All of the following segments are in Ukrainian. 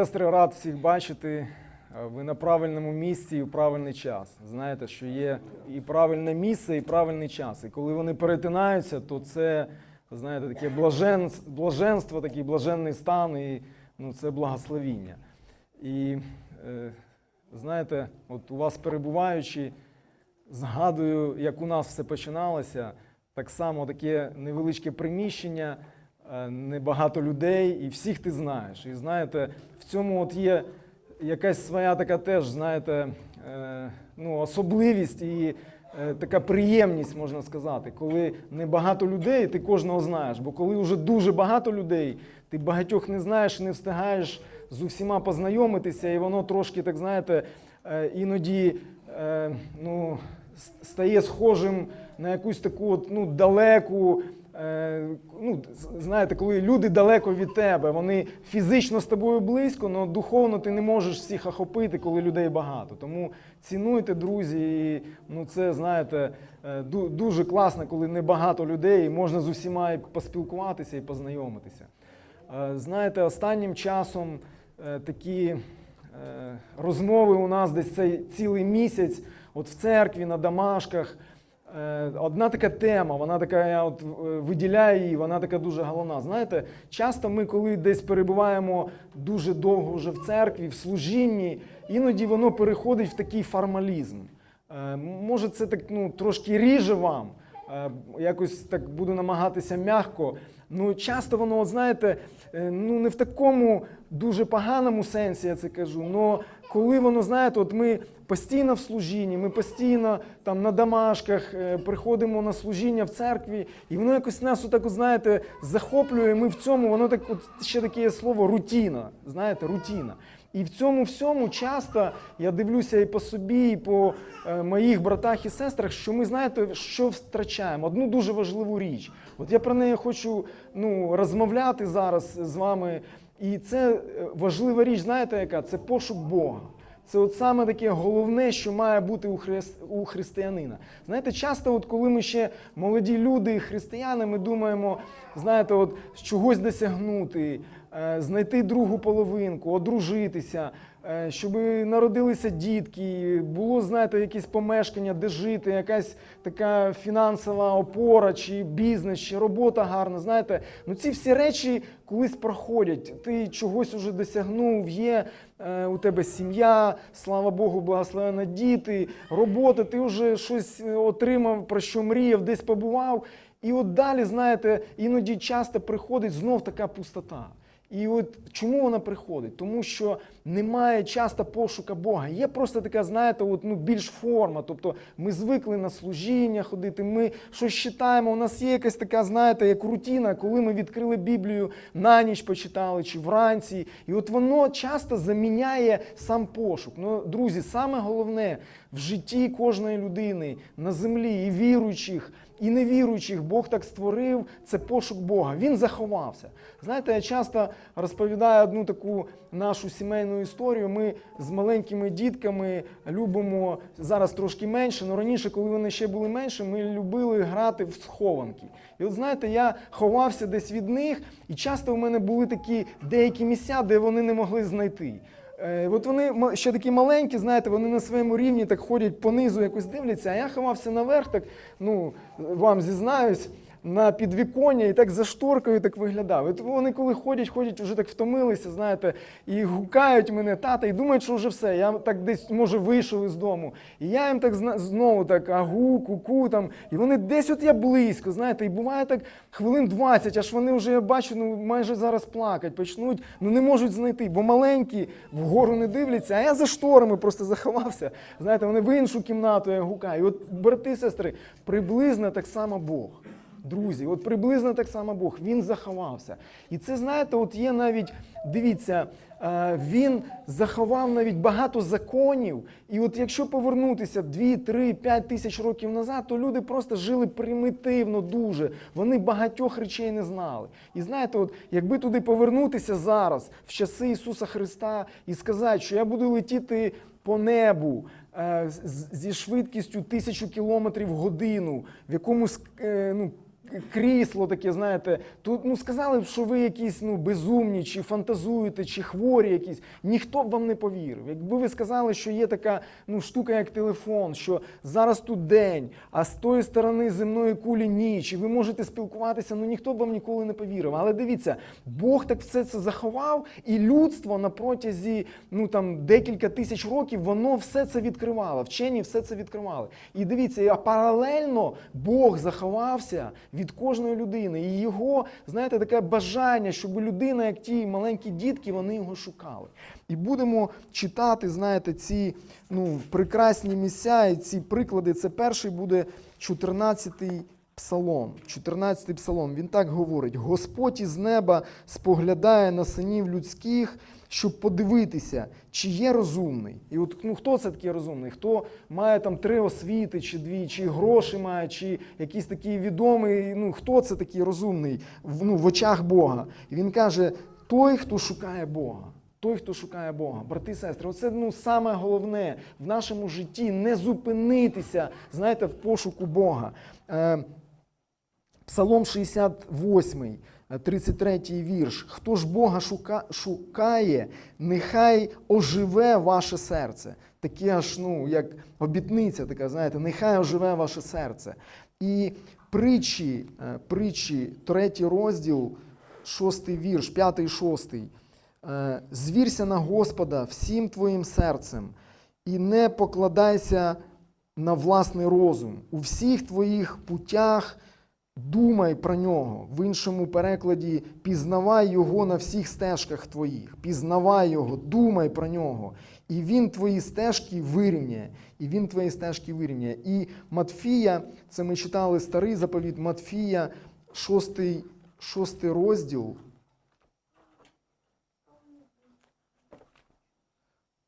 Сестри, рад всіх бачити. Е, Ви на правильному місці і в правильний час. Знаєте, що є і правильне місце, і правильний час. І коли вони перетинаються, то це, знаєте, таке блажен, блаженство, такий блаженний стан, і ну, це благословіння. І е, знаєте, от у вас перебуваючи, згадую, як у нас все починалося. Так само таке невеличке приміщення, небагато людей, і всіх ти знаєш. І знаєте, в цьому от є якась своя така теж, знаєте, е, ну, особливість і е, така приємність, можна сказати, коли небагато людей, ти кожного знаєш. Бо коли вже дуже багато людей, ти багатьох не знаєш, не встигаєш з усіма познайомитися, і воно трошки, так знаєте, е, іноді е, ну, стає схожим на якусь таку от, ну, далеку. Е, Ну, знаєте, коли люди далеко від тебе, вони фізично з тобою близько, але духовно ти не можеш всіх охопити, коли людей багато. Тому цінуйте, друзі, і ну, це знаєте, е, дуже класно, коли небагато людей, і можна з усіма і поспілкуватися і познайомитися. Е, Знаєте, останнім часом такі розмови у нас десь цей цілий місяць, от в церкві, на домашках. Е, Одна така тема, вона така, я от е, виділяю її, вона така дуже головна. Знаєте, часто ми, коли десь перебуваємо дуже довго вже в церкві, в служінні, іноді воно переходить в такий формалізм. Е, Може, це так ну, трошки ріже вам, якось так буду намагатися м'яко. Ну, часто воно, от знаєте, ну не в такому дуже поганому сенсі я це кажу. але коли воно, знаєте, от ми постійно в служінні, ми постійно там на домашках е, приходимо на служіння в церкві, і воно якось нас отак, от, знаєте, захоплює. Ми в цьому, воно так, от ще таке слово рутіна. Знаєте, рутіна. І в цьому всьому часто я дивлюся і по собі, і по е, моїх братах і сестрах, що ми знаєте, що втрачаємо одну дуже важливу річ. От я про неї хочу ну, розмовляти зараз з вами. І це е, важлива річ, знаєте, яка? Це пошук Бога. Це от саме таке головне, що має бути у, хри... у християнина. Знаєте, часто, от коли ми ще молоді люди, християни, ми думаємо, знаєте, от чогось досягнути, знайти другу половинку, одружитися, е, щоб народилися дітки, було, знаєте, якесь помешкання, де жити, якась така фінансова опора, чи бізнес, чи робота гарна. Знаєте, ну ці всі речі колись проходять. Ти чогось уже досягнув, є е, у тебе сім'я, слава Богу, благословена діти, робота, ти вже щось е, отримав, про що мріяв, десь побував. І от далі, знаєте, іноді часто приходить знов така пустота. І от чому вона приходить? Тому що немає часто пошука Бога. Є просто така, знаєте, от, ну, більш форма. Тобто ми звикли на служіння ходити, ми щось читаємо. У нас є якась така, знаєте, як рутина, коли ми відкрили Біблію, на ніч почитали чи вранці. І от воно часто заміняє сам пошук. Ну, друзі, саме головне в житті кожної людини на землі і віруючих. І невіруючих Бог так створив, це пошук Бога. Він заховався. Знаєте, я часто розповідаю одну таку нашу сімейну історію. Ми з маленькими дітками любимо зараз трошки менше, але раніше, коли вони ще були менше, ми любили грати в схованки. І от знаєте, я ховався десь від них, і часто в мене були такі деякі місця, де вони не могли знайти. Е, От вони ще такі маленькі, знаєте, вони на своєму рівні так ходять понизу, якось дивляться, а я ховався наверх, так, ну, вам зізнаюсь, на підвіконня і так за шторкою так виглядав. От вони коли ходять, ходять, вже так втомилися, знаєте, і гукають мене тата, і думають, що вже все. Я так десь, може, вийшов із дому. І я їм так знову так агу, куку там. І вони десь от я близько, знаєте, і буває так хвилин 20, аж вони вже я бачу, ну майже зараз плакать, почнуть, ну не можуть знайти, бо маленькі вгору не дивляться, а я за шторами просто заховався. Знаєте, вони в іншу кімнату я гукаю. І от, брати сестри, приблизно так само Бог. Друзі, от приблизно так само Бог, він заховався. І це, знаєте, от є навіть, дивіться, е, він заховав навіть багато законів. І от якщо повернутися 2, 3, 5 тисяч років назад, то люди просто жили примітивно дуже. Вони багатьох речей не знали. І знаєте, от якби туди повернутися зараз, в часи Ісуса Христа, і сказати, що я буду летіти по небу е, зі швидкістю тисячу кілометрів в годину, в якомусь е, ну, крісло таке, знаєте, тут ну сказали б, що ви якісь ну безумні, чи фантазуєте, чи хворі якісь. Ніхто б вам не повірив. Якби ви сказали, що є така ну штука, як телефон, що зараз тут день, а з тої сторони земної кулі ніч, і ви можете спілкуватися, ну ніхто б вам ніколи не повірив. Але дивіться, Бог так все це заховав, і людство на протязі ну декілька тисяч років воно все це відкривало. Вчені все це відкривали. І дивіться, а паралельно Бог заховався від кожної людини. І його, знаєте, таке бажання, щоб людина, як ті маленькі дітки, вони його шукали. І будемо читати, знаєте, ці ну, прекрасні місця і ці приклади. Це перший буде 14-й псалом. 14-й псалом. Він так говорить: Господь із неба споглядає на синів людських, щоб подивитися, чи є розумний. І от ну, хто це такий розумний? Хто має там три освіти, чи дві, чи гроші має, чи якийсь такий відомий. Ну, хто це такий розумний в, ну, в очах Бога? І він каже: той, хто шукає Бога. Той, хто шукає Бога, брати і сестри, оце ну саме головне в нашому житті не зупинитися, знаєте, в пошуку Бога. Е, Псалом 68, 33 вірш. Хто ж Бога шука, шукає, нехай оживе ваше серце. Таке аж, ну, як обітниця така, знаєте, нехай оживе ваше серце. І притчі, е, притчі, третій розділ, шостий вірш, п'ятий, шостий. Е, Звірся на Господа всім твоїм серцем і не покладайся на власний розум. У всіх твоїх путях думай про нього. В іншому перекладі пізнавай його на всіх стежках твоїх. Пізнавай його, думай про нього. І він твої стежки вирівняє. І він твої стежки вирівняє. І Матфія, це ми читали старий заповіт Матфія, шостий, шостий розділ.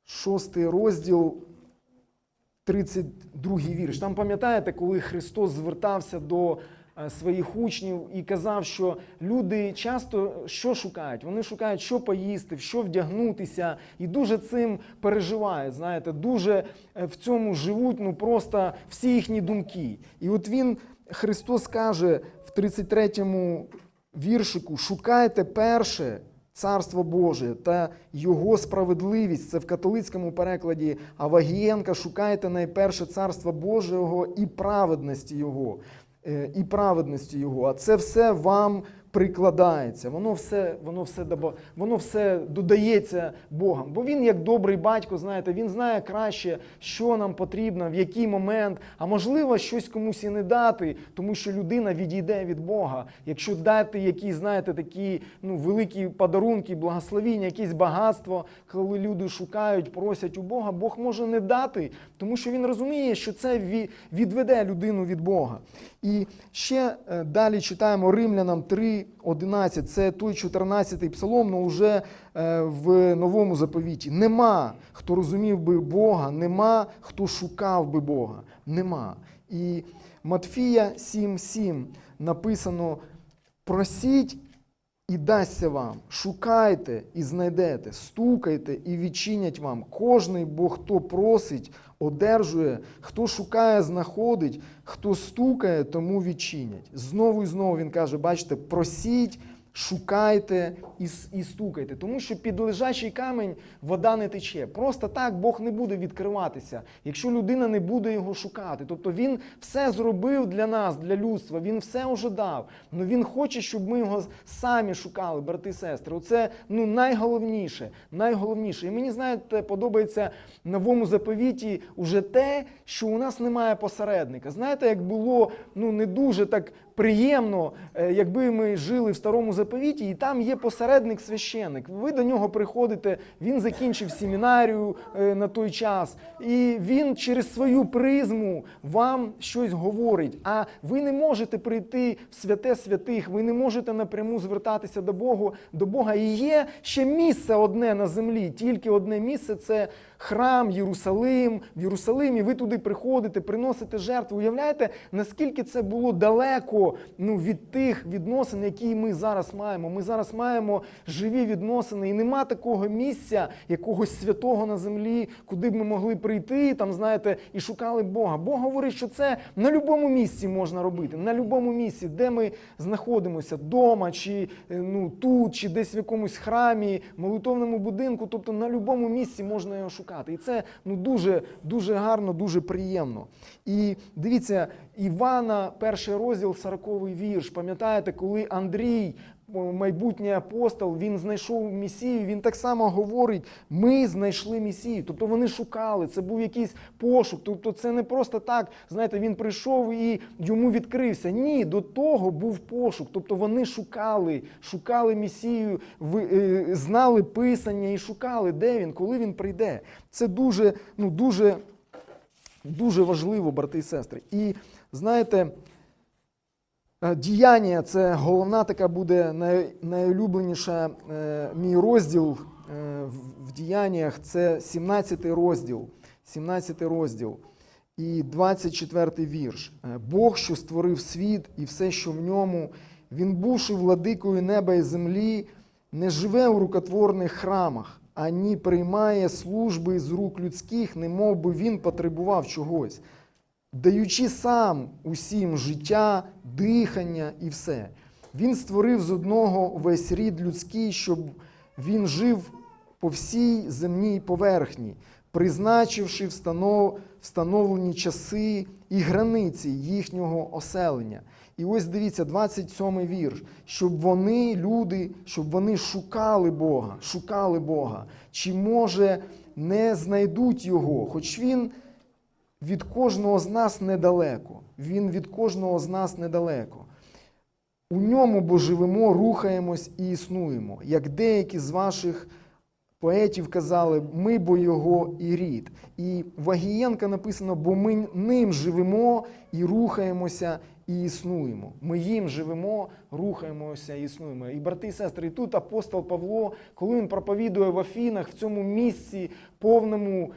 Шостий розділ, 32 вірш. Там пам'ятаєте, коли Христос звертався до своїх учнів і казав, що люди часто що шукають? Вони шукають, що поїсти, в що вдягнутися, і дуже цим переживають. Знаєте, дуже е, в цьому живуть ну просто всі їхні думки. І от він, Христос каже в 33-му віршику: шукайте перше. Царство Боже та Його справедливість. Це в католицькому перекладі Авагієнка. Шукайте найперше царство Божого і праведності Його. Е, І праведності Його. А це все вам прикладається. Воно все, воно все, воно все додається Богом. Бо він, як добрий батько, знаєте, він знає краще, що нам потрібно, в який момент, а можливо, щось комусь і не дати, тому що людина відійде від Бога. Якщо дати якісь, знаєте, такі ну, великі подарунки, благословіння, якесь багатство, коли люди шукають, просять у Бога, Бог може не дати, тому що він розуміє, що це відведе людину від Бога. І ще е, далі читаємо Римлянам 3.11, це той 14-й псалом, але вже е, в новому заповіті. Нема, хто розумів би Бога, нема, хто шукав би Бога. Нема. І Матфія 7.7 написано: просіть і дасться вам, шукайте і знайдете, стукайте і відчинять вам. Кожний, бо хто просить, одержує, хто шукає, знаходить, хто стукає, тому відчинять. Знову і знову він каже: бачите, просіть. Шукайте і, і стукайте, тому що під лежачий камінь вода не тече. Просто так Бог не буде відкриватися, якщо людина не буде його шукати. Тобто він все зробив для нас, для людства, він все вже дав. але він хоче, щоб ми його самі шукали, брати і сестри. Оце ну найголовніше. Найголовніше. І мені знаєте, подобається новому заповіті уже те, що у нас немає посередника. Знаєте, як було ну не дуже так приємно, е, якби ми жили в старому заповіті, і там є посередник священник. Ви до нього приходите, він закінчив семінарію е, на той час, і він через свою призму вам щось говорить. А ви не можете прийти в святе святих, ви не можете напряму звертатися до Бога. До Бога. І є ще місце одне на землі, тільки одне місце це храм Єрусалим. В Єрусалимі ви туди приходите, приносите жертву. Уявляєте, наскільки це було далеко ну, від тих відносин, які ми зараз маємо. Ми зараз маємо живі відносини, і нема такого місця, якогось святого на землі, куди б ми могли прийти, там, знаєте, і шукали Бога. Бог говорить, що це на будь-якому місці можна робити, на будь-якому місці, де ми знаходимося, вдома, чи е, ну, тут, чи десь в якомусь храмі, молитовному будинку. Тобто на будь-якому місці можна його шукати. І це ну, дуже, дуже гарно, дуже приємно. І дивіться, Івана, перший розділ, 40 вірш. Пам'ятаєте, коли Андрій, майбутній апостол, він знайшов Месію, він так само говорить: ми знайшли Месію. Тобто вони шукали, це був якийсь пошук. Тобто це не просто так, знаєте, він прийшов і йому відкрився. Ні, до того був пошук. Тобто вони шукали, шукали Месію, е, знали Писання і шукали, де він, коли він прийде. Це дуже, ну, дуже Дуже важливо, брати і сестри. І знаєте, діяння це головна така буде найулюбленіша е, мій розділ е, в, діяннях. Це 17 розділ. 17 розділ. І 24 вірш. Е, Бог, що створив світ і все, що в ньому, він, бувши владикою неба і землі, не живе у рукотворних храмах, ані приймає служби з рук людських, немов би він потребував чогось, даючи сам усім життя, дихання і все. Він створив з одного весь рід людський, щоб він жив по всій земній поверхні, призначивши встанов- встановлені часи і границі їхнього оселення. І ось дивіться, 27 вірш, щоб вони, люди, щоб вони шукали Бога, шукали Бога, чи може не знайдуть Його, хоч він від кожного з нас недалеко. Він від кожного з нас недалеко. У ньому бо живемо, рухаємось і існуємо. Як деякі з ваших поетів казали, ми бо його і рід. І в Агієнка написано, бо ми ним живемо і рухаємося і існуємо. Ми їм живемо, рухаємося і існуємо. І брати і сестри, і тут апостол Павло, коли він проповідує в Афінах, в цьому місці повному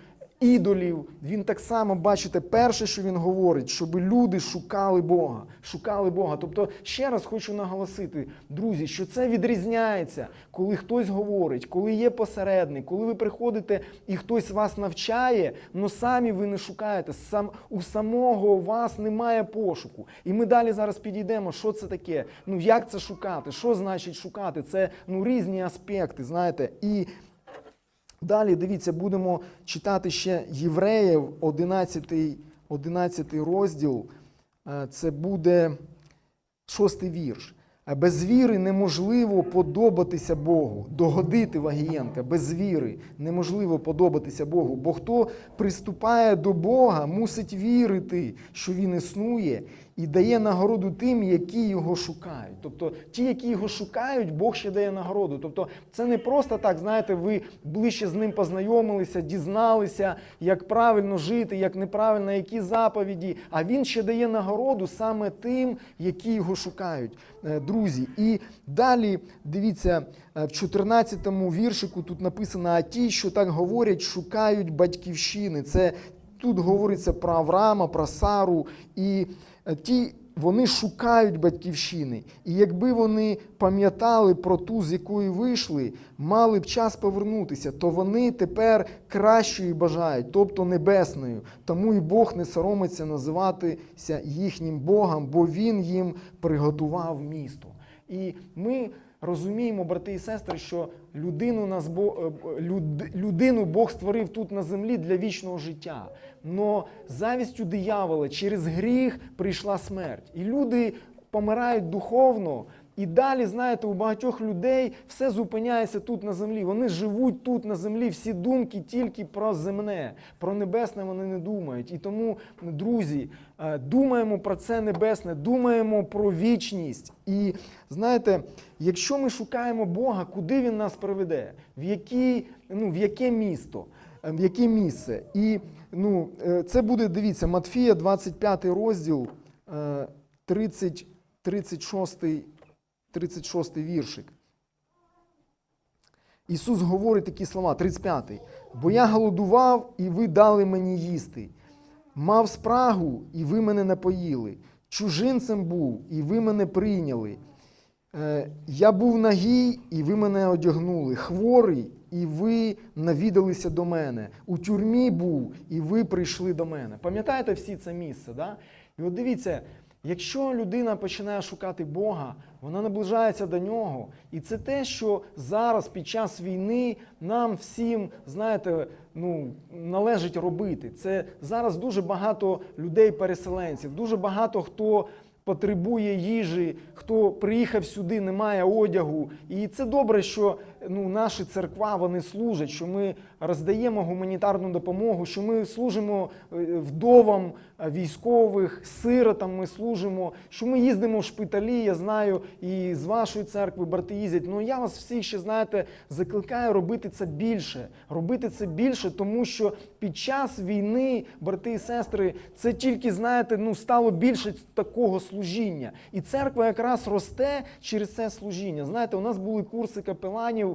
ідолів, він так само, бачите, перше, що він говорить, щоб люди шукали Бога, шукали Бога. Тобто, ще раз хочу наголосити, друзі, що це відрізняється, коли хтось говорить, коли є посередник, коли ви приходите і хтось вас навчає, але самі ви не шукаєте. Сам у самого вас немає пошуку. І ми далі зараз підійдемо, що це таке, ну як це шукати, що значить шукати. Це ну різні аспекти, знаєте. І Далі дивіться, будемо читати ще Євреїв, 11, 11 розділ. Е, Це буде шостий вірш. Без віри неможливо подобатися Богу, догодити Вагієнка. Без віри неможливо подобатися Богу. Бо хто приступає до Бога, мусить вірити, що Він існує, і дає нагороду тим, які його шукають. Тобто ті, які його шукають, Бог ще дає нагороду. Тобто це не просто так, знаєте, ви ближче з ним познайомилися, дізналися, як правильно жити, як неправильно, які заповіді. А він ще дає нагороду саме тим, які його шукають, Е, друзі. І далі дивіться, е, в 14-му віршику тут написано: а ті, що так говорять, шукають батьківщини. Це тут говориться про Авраама, про Сару і ті. Вони шукають батьківщини, і якби вони пам'ятали про ту, з якої вийшли, мали б час повернутися, то вони тепер кращої бажають, тобто небесною. Тому і Бог не соромиться називатися їхнім Богом, бо Він їм приготував місто. І ми розуміємо, брати і сестри, що людину, нас е, люд- людину Бог створив тут на землі для вічного життя. Но завістю диявола через гріх прийшла смерть. І люди помирають духовно. І далі, знаєте, у багатьох людей все зупиняється тут на землі. Вони живуть тут на землі, всі думки тільки про земне, про небесне вони не думають. І тому, друзі, е, думаємо про це небесне, думаємо про вічність. І знаєте, якщо ми шукаємо Бога, куди він нас приведе? В, які, ну, в яке місто? Е, В яке місце? І ну, е, це буде, дивіться, Матфія, 25 розділ, е, 30, 36, 36 віршик. Ісус говорить такі слова, 35-й. Бо я голодував, і ви дали мені їсти. Мав спрагу, і ви мене напоїли. чужинцем був, і ви мене прийняли. Е, Я був нагий, і ви мене одягнули, хворий, і ви навідалися до мене. У тюрмі був, і ви прийшли до мене. Пам'ятаєте всі це місце? Да? І от дивіться, якщо людина починає шукати Бога, вона наближається до нього. І це те, що зараз під час війни нам всім, знаєте, ну, належить робити. Це зараз дуже багато людей-переселенців, дуже багато хто потребує їжі, хто приїхав сюди, не має одягу. І це добре, що ну, наші церква вони служать, що ми роздаємо гуманітарну допомогу, що ми служимо е, вдовам е, військових, сиротам ми служимо, що ми їздимо в шпиталі. Я знаю, і з вашої церкви брати їздять. Ну я вас всіх ще знаєте, закликаю робити це більше, робити це більше, тому що під час війни, брати і сестри, це тільки знаєте, ну стало більше такого служіння. І церква якраз росте через це служіння. Знаєте, у нас були курси капеланів,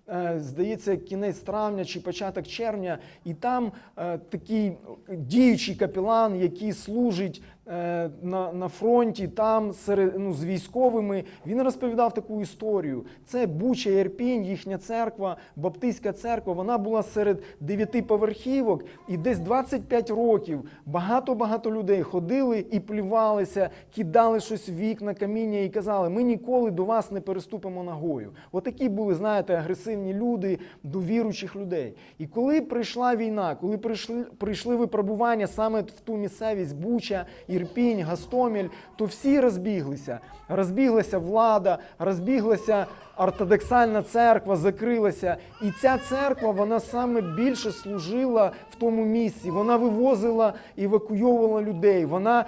здається, кінець травня чи початок червня, і там е, такий діючий капелан, який служить е, на, на фронті, там серед, ну, з військовими, він розповідав таку історію. Це Буча Ірпінь, їхня церква, Баптистська церква. Вона була серед дев'яти поверхівок, і десь 25 років багато-багато людей ходили і плювалися, кидали щось в вікна, каміння і казали: ми ніколи до вас не переступимо ногою. Отакі були, знаєте, агресивні люди до віруючих людей. І коли прийшла війна, коли прийшли, прийшли випробування саме в ту місцевість Буча, Ірпінь, Гастоміль, то всі розбіглися. Розбіглася влада, розбіглася ортодоксальна церква, закрилася. І ця церква, вона саме більше служила в тому місці. Вона вивозила і евакуйовувала людей. Вона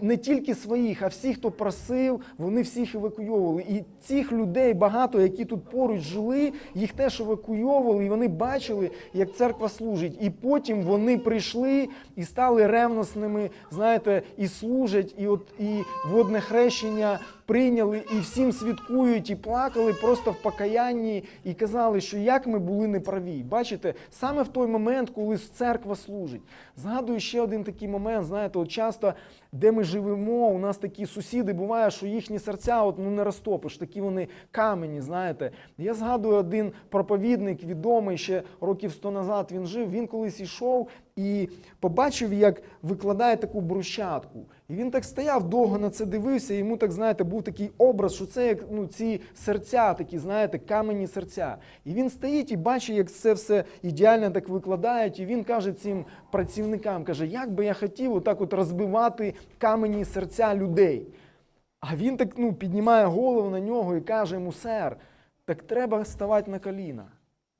не, тільки своїх, а всіх, хто просив, вони всіх евакуйовували. І цих людей багато, які тут поруч жили, їх теж евакуйовували, і вони бачили, як церква служить. І потім вони прийшли і стали ревносними, знаєте, і служать, і от і водне хрещення прийняли, і всім свідкують, і плакали просто в покаянні, і казали, що як ми були неправі. Бачите, саме в той момент, коли церква служить. Згадую ще один такий момент, знаєте, от часто, де ми живемо, у нас такі сусіди буває, що їхні серця от, ну, не розтопиш, такі вони камені, знаєте. Я згадую один проповідник, відомий ще років 100 назад він жив, він колись йшов і побачив, як викладає таку брусчатку. І він так стояв, довго на це дивився, і йому так, знаєте, був такий образ, що це як ну, ці серця, такі, знаєте, камені серця. І він стоїть і бачить, як це все ідеально так викладають. І він каже цим працівникам, каже, як би я хотів отак от розбивати камені серця людей. А він так ну, піднімає голову на нього і каже йому, сер, так треба ставати на коліна.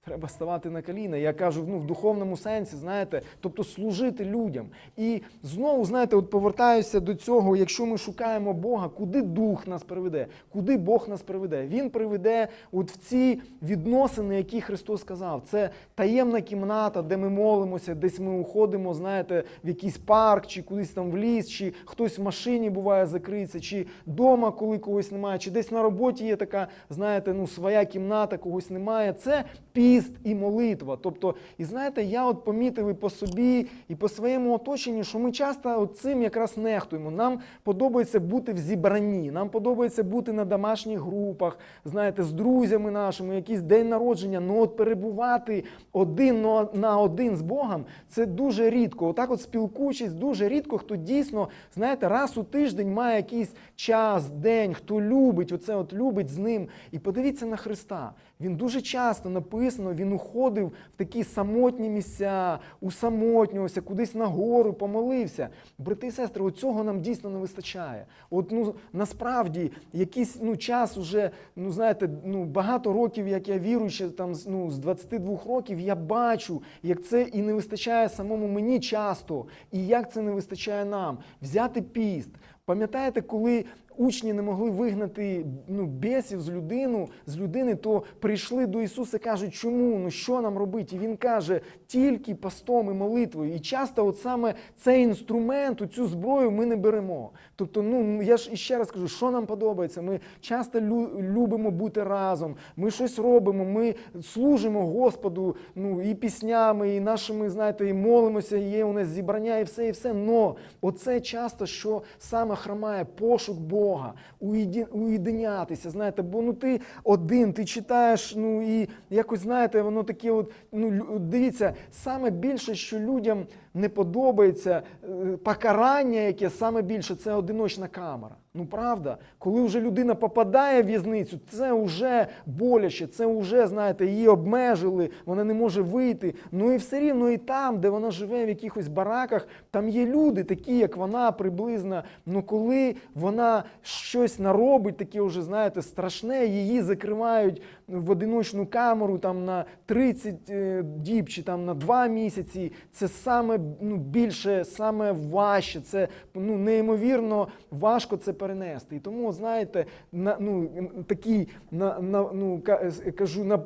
Треба ставати на коліна. Я кажу, ну в духовному сенсі, знаєте, тобто служити людям. І знову, знаєте, от повертаюся до цього, якщо ми шукаємо Бога, куди Дух нас приведе, куди Бог нас приведе? Він приведе от в ці відносини, які Христос сказав. Це таємна кімната, де ми молимося, десь ми уходимо, знаєте, в якийсь парк, чи кудись там в ліс, чи хтось в машині буває закриється, чи вдома, коли когось немає, чи десь на роботі є така, знаєте, ну своя кімната, когось немає. Це піст і молитва. Тобто, і знаєте, я от помітив і по собі, і по своєму оточенню, що ми часто от цим якраз нехтуємо. Нам подобається бути в зібранні, нам подобається бути на домашніх групах, знаєте, з друзями нашими, якийсь день народження. Ну от перебувати один на- на один з Богом це дуже рідко. Отак, от спілкуючись, дуже рідко, хто дійсно, знаєте, раз у тиждень має якийсь час, день, хто любить, оце от любить з ним. І подивіться на Христа. Він дуже часто написано, він уходив в такі самотні місця, усамотнювався, кудись на гору, помолився. Брати і сестри, цього нам дійсно не вистачає. От ну насправді якийсь ну час уже, ну знаєте, ну багато років, як я віруючи, там ну, з 22 років, я бачу, як це і не вистачає самому мені часто, і як це не вистачає нам. Взяти піст. Пам'ятаєте, коли учні не могли вигнати ну, бісів з людину, з людини, то прийшли до Ісуса і кажуть, чому? Ну що нам робити? І Він каже, тільки постом і молитвою. І часто от саме цей інструмент, цю зброю ми не беремо. Тобто, ну я ж іще раз кажу, що нам подобається. Ми часто лю- любимо бути разом, ми щось робимо, ми служимо Господу ну, і піснями, і нашими, знаєте, і молимося, і є у нас зібрання, і все, і все. Но оце часто, що саме хромає пошук Бога, уєдинятися. Знаєте, бо ну ти один, ти читаєш, ну і якось знаєте, воно таке, от ну дивіться, саме більше, що людям не подобається е, покарання, яке саме більше це одиночна камера. Ну правда, коли вже людина попадає в в'язницю, це вже боляче, це вже, знаєте, її обмежили, вона не може вийти. Ну і все рівно і там, де вона живе в якихось бараках, там є люди, такі, як вона приблизно. Ну коли вона щось наробить, таке вже, знаєте, страшне, її закривають в одиночну камеру там на 30 е, діб чи там на 2 місяці. Це саме ну, більше, саме важче, це ну, неймовірно важко це перенести. І тому, знаєте, на, ну, такий, на, на, ну, е, кажу, на.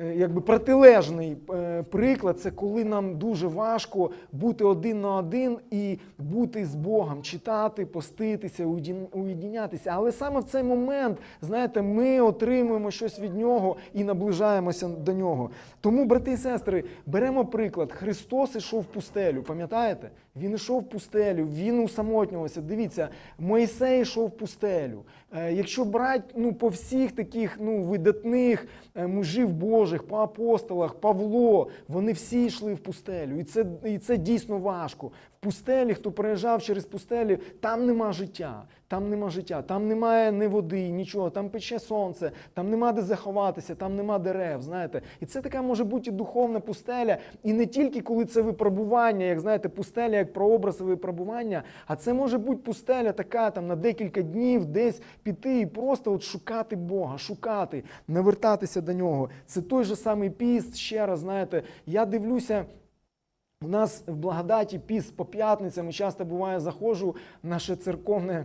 Е, Якби протилежний е, приклад, це коли нам дуже важко бути один на один і бути з Богом, читати, поститися, уєдін- уєдінятися. Але саме в цей момент, знаєте, ми отримуємо щось від нього і наближаємося до нього. Тому, брати і сестри, беремо приклад. Христос ішов в пустелю, пам'ятаєте? Він ішов в пустелю, він усамотнювався. Дивіться, Мойсей йшов в пустелю. Е, Якщо брати ну, по всіх таких ну, видатних мужів Божих, по апостолах, Павло, вони всі йшли в пустелю. І це, і це дійсно важко. В пустелі, хто переїжджав через пустелі, там нема життя. Там нема життя, там немає ні води, нічого, там пече сонце, там нема де заховатися, там нема дерев. Знаєте, і це така може бути духовна пустеля, і не тільки коли це випробування, як знаєте, пустеля як прообраз випробування, а це може бути пустеля така там на декілька днів, десь піти і просто от шукати Бога, шукати, навертатися до нього. Це той же самий піст. Ще раз знаєте, я дивлюся. У нас в благодаті піст по п'ятницям часто буває, заходжу наше церковне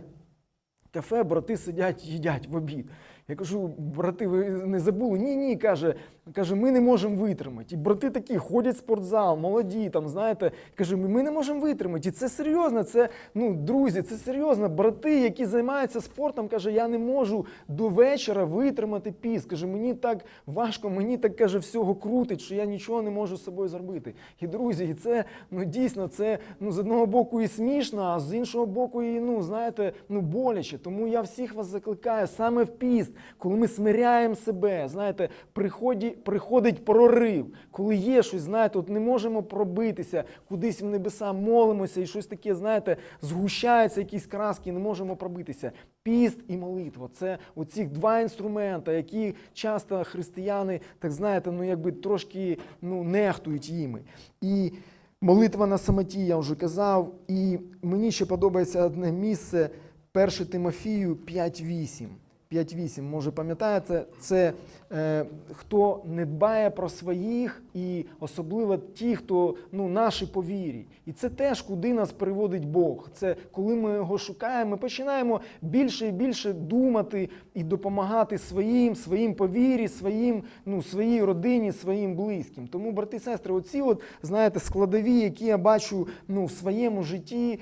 кафе, брати сидять, їдять в обід. Я кажу, брати, ви не забули? Ні, ні, каже, каже, ми не можемо витримати. І брати такі ходять в спортзал, молоді, там, знаєте, каже, ми не можемо витримати. І це серйозно, це, ну, друзі, це серйозно. Брати, які займаються спортом, каже, я не можу до вечора витримати піс. Каже, мені так важко, мені так каже, всього крутить, що я нічого не можу з собою зробити. І друзі, і це ну дійсно це ну з одного боку і смішно, а з іншого боку, і ну знаєте, ну боляче. Тому я всіх вас закликаю саме в піст, коли ми смиряємо себе, знаєте, приході, приходить прорив, коли є щось, знаєте, от не можемо пробитися кудись в небеса, молимося, і щось таке, знаєте, згущаються якісь краски, не можемо пробитися. Піст і молитва це оці два інструменти, які часто християни, так знаєте, ну якби трошки ну, нехтують їми. І молитва на самоті, я вже казав. І мені ще подобається одне місце 1 Тимофію 5.8. 5.8, може пам'ятаєте, це е, хто не дбає про своїх, і особливо ті, хто ну, наші по вірі. І це теж куди нас приводить Бог. Це коли ми його шукаємо, ми починаємо більше і більше думати і допомагати своїм, своїм по вірі, своїм, ну, своїй родині, своїм близьким. Тому, брати і сестри, оці от, знаєте, складові, які я бачу ну, в своєму житті,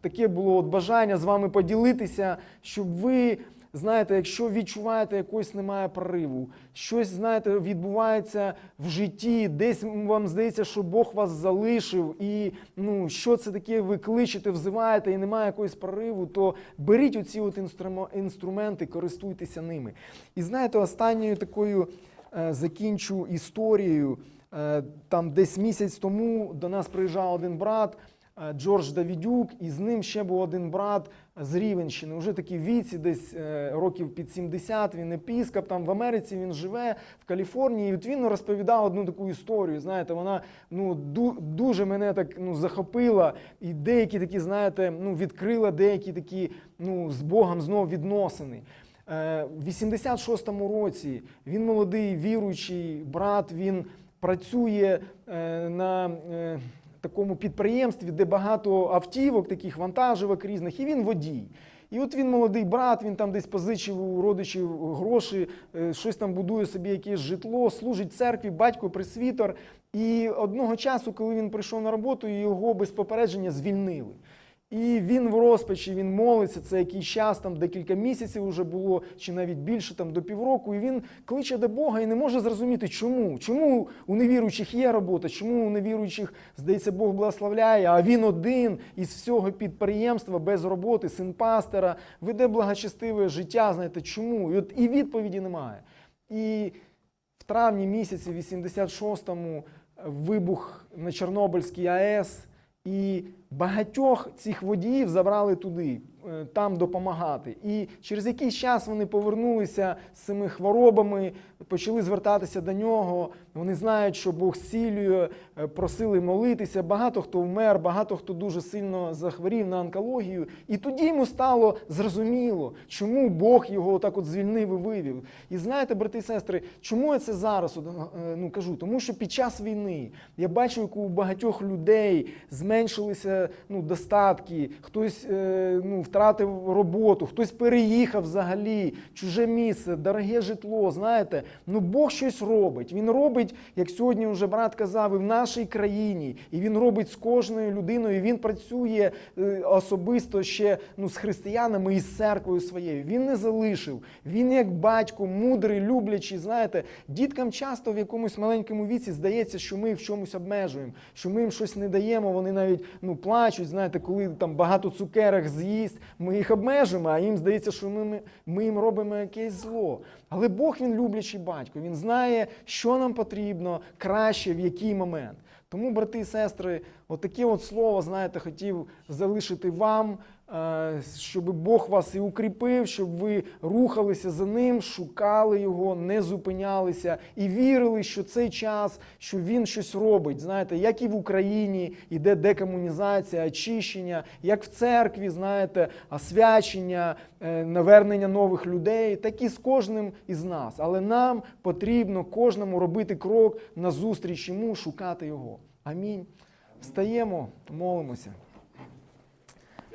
таке було от бажання з вами поділитися, щоб ви. Знаєте, якщо відчуваєте, якось немає прориву, щось знаєте, відбувається в житті, десь вам здається, що Бог вас залишив, і ну що це таке, ви кличете, взиваєте і немає якогось прориву, то беріть оці от інструменти, користуйтеся ними. І знаєте, останньою такою е, закінчу історією. Е, там десь місяць тому до нас приїжджав один брат. Е, Джордж Давідюк, і з ним ще був один брат з Рівенщини. Уже такий в віці, десь е, років під 70, він епіскоп, там в Америці він живе, в Каліфорнії. І от він розповідав одну таку історію. Знаєте, вона ну, дуже мене так ну, захопила. І деякі такі, знаєте, ну, відкрила деякі такі ну, з Богом знов відносини. Е, В 86-му році він молодий віруючий брат, він працює на. Такому підприємстві, де багато автівок, таких вантажівок різних, і він водій. І от він молодий брат, він там десь позичив у родичів гроші, е, щось там будує собі якесь житло, служить церкві, батько пресвітер. І одного часу, коли він прийшов на роботу, його без попередження звільнили. І він в розпачі, він молиться, це якийсь час, там декілька місяців вже було, чи навіть більше, там до півроку. І він кличе до Бога і не може зрозуміти, чому. Чому у невіруючих є робота, чому у невіруючих, здається, Бог благословляє, а він один із всього підприємства без роботи, син пастора, веде благочестиве життя. Знаєте, чому? І от і відповіді немає. І в травні місяці 86-му вибух на Чорнобильській АЕС. І багатьох цих водіїв забрали туди, там допомагати. І через якийсь час вони повернулися з цими хворобами, почали звертатися до нього. Вони знають, що Бог зцілює, е, просили молитися. Багато хто вмер, багато хто дуже сильно захворів на онкологію. І тоді йому стало зрозуміло, чому Бог його так от звільнив і вивів. І знаєте, брати і сестри, чому я це зараз е, ну, кажу? Тому що під час війни я бачу, як у багатьох людей зменшилися ну, достатки, хтось е, ну, втратив роботу, хтось переїхав взагалі, чуже місце, дороге житло. Знаєте, ну Бог щось робить. Він робить, як сьогодні вже брат казав, і в нашій країні, і він робить з кожною людиною. Він працює е, особисто ще ну, з християнами і з церквою своєю. Він не залишив. Він як батько, мудрий, люблячий. Знаєте, діткам часто в якомусь маленькому віці здається, що ми в чомусь обмежуємо, що ми їм щось не даємо. Вони навіть ну плачуть. Знаєте, коли там багато цукерок з'їсть, ми їх обмежуємо, а їм здається, що ми, ми, їм робимо якесь зло. Але Бог він люблячий батько. Він знає, що нам потрібно краще в який момент. Тому, брати і сестри, отаке от слово, знаєте, хотів залишити вам, щоб Бог вас і укріпив, щоб ви рухалися за ним, шукали його, не зупинялися і вірили, що цей час, що він щось робить. Знаєте, як і в Україні йде декомунізація, очищення, як в церкві, знаєте, освячення, е, навернення нових людей, так і з кожним із нас. Але нам потрібно кожному робити крок назустріч йому, шукати його. Амінь. Встаємо, молимося.